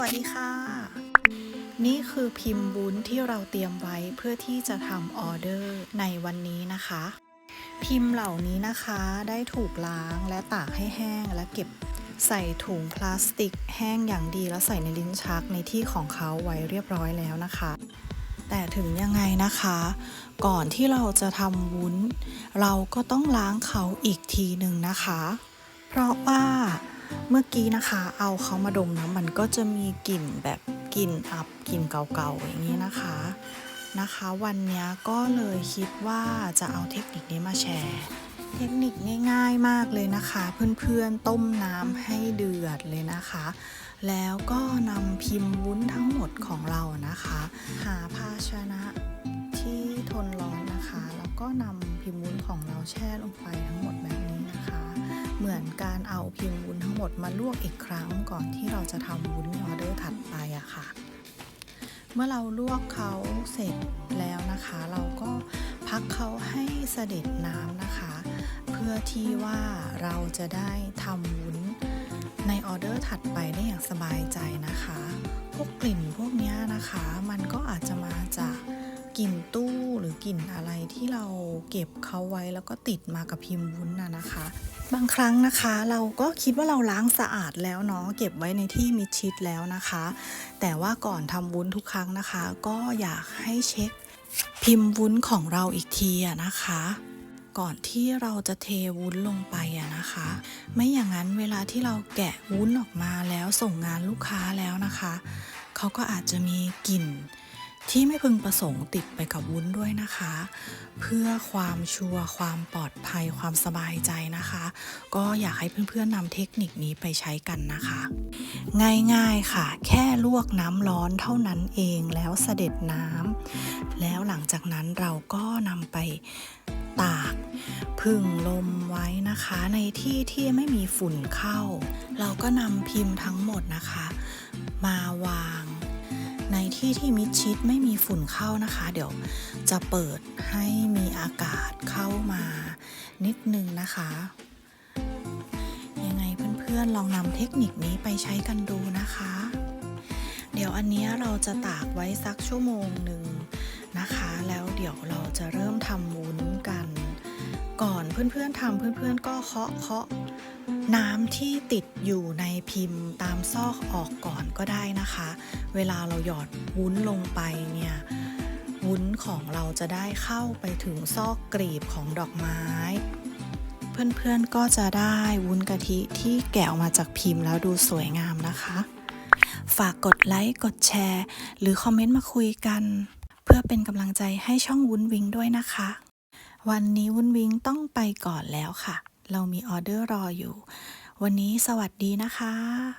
วัสดีค่ะ นี่คือพิมพ์วุ้นที่เราเตรียมไว้เพื่อที่จะทำออเดอร์ในวันนี้นะคะ พิมพ์เหล่านี้นะคะได้ถูกล้างและตากให้แห้งและเก็บใส่ถุงพลาสติกแห้งอย่างดีแล้วใส่ในลิ้นชักในที่ของเขาไว้เรียบร้อยแล้วนะคะ แต่ถึงยังไงนะคะ ก่อนที่เราจะทำวุ้น เราก็ต้องล้างเขาอีกทีหนึ่งนะคะ เพราะว่า เมื่อกี้นะคะเอาเขามาดมนะมันก็จะมีกลิ่นแบบกลิ่นอับกลิ่นเก่าๆอย่างนี้นะคะนะคะ วันนี้ก็เลยคิดว่าจะเอาเทคนิคนี้มาแชร์ เทคนิคง่ายๆมากเลยนะคะ เพื่อนๆต้มน้ำให้เดือดเลยนะคะ แล้วก็นำพิมพ์วุ้นทั้งหมดของเรานะคะ หาภาชนะที่ทนร้อนนะคะ แล้วก็นำพิมพ์วุ้นของเราแช่ลงไปทั้งหมด มือนการเอาพิมพ์วุ้นทั้งหมดมาลวกอีกครั้งก่อนที่เราจะทำวุ้นออเดอร์ถัดไปอะค่ะ เมื่อเราลวกเขาเสร็จแล้วนะคะ เราก็พักเขาให้เสด็จน้ำนะคะ เพื่อที่ว่าเราจะได้ทำวุ้นในออเดอร์ถัดไปได้อย่างสบายใจนะคะ พวกกลิ่นพวกนี้นะคะ มันก็อาจจะมาจากกลิ่นตู้ รือกลิ่นอะไรที่เราเก็บเขาไว้แล้วก็ติดมากับพิมพ์วุ้นน่ะนะคะ บางครั้งนะคะเราก็คิดว่าเราล้างสะอาดแล้วเนาะเก็บไว้ในที่มิดชิดแล้วนะคะ แต่ว่าก่อนทำวุ้นทุกครั้งนะคะ ก็อยากให้เช็คพิมพ์วุ้นของเราอีกทีนะคะ ก่อนที่เราจะเทวุ้นลงไปอะนะคะ ไม่อย่างนั้นเวลาที่เราแกะวุ้นออกมาแล้วส่งงานลูกค้าแล้วนะคะ เขาก็อาจจะมีกลิ่น ที่ไม่พึงประสงค์ติดไปกับวุ้นด้วยนะคะ เพื่อความชัวร์ความปลอดภัยความสบายใจนะคะ ก็อยากให้เพื่อนๆนำเทคนิคนี้ไปใช้กันนะคะ ง่ายๆค่ะ แค่ลวกน้ำร้อนเท่านั้นเองแล้วเสด็จน้ำแล้วหลังจากนั้นเราก็นำไปตากพึ่งลมไว้นะคะในที่ที่ไม่มีฝุ่นเข้า เราก็นำพิมพ์ทั้งหมดนะคะ มาวาง ในที่ที่มิดชิดไม่มีฝุ่นเข้านะคะ เดี๋ยวจะเปิดให้มีอากาศเข้ามานิดนึงนะคะ ยังไงเพื่อนๆลองนำเทคนิคนี้ไปใช้กันดูนะคะ เดี๋ยวอันนี้เราจะตากไว้สักชั่วโมงหนึ่งนะคะ แล้วเดี๋ยวเราจะเริ่มทำวุ้นกัน ก่อนเพื่อนๆทำเพื่อนๆก็เคาะเคาะน้ำที่ติดอยู่ในพิมพ์ตามซอกออกก่อนก็ได้นะคะ เวลาเราหยอดวุ้นลงไปเนี่ย วุ้นของเราจะได้เข้าไปถึงซอกกลีบของดอกไม้ เพื่อนๆก็จะได้วุ้นกะทิที่แกะออกมาจากพิมพ์แล้วดูสวยงามนะคะ ฝากกดไลค์ กดแชร์ หรือคอมเมนต์มาคุยกัน เพื่อเป็นกำลังใจให้ช่องวุ้นวิงด้วยนะคะ วันนี้วุ้นวิงต้องไปก่อนแล้วค่ะ เรามีออเดอร์รออยู่ วันนี้สวัสดีนะคะ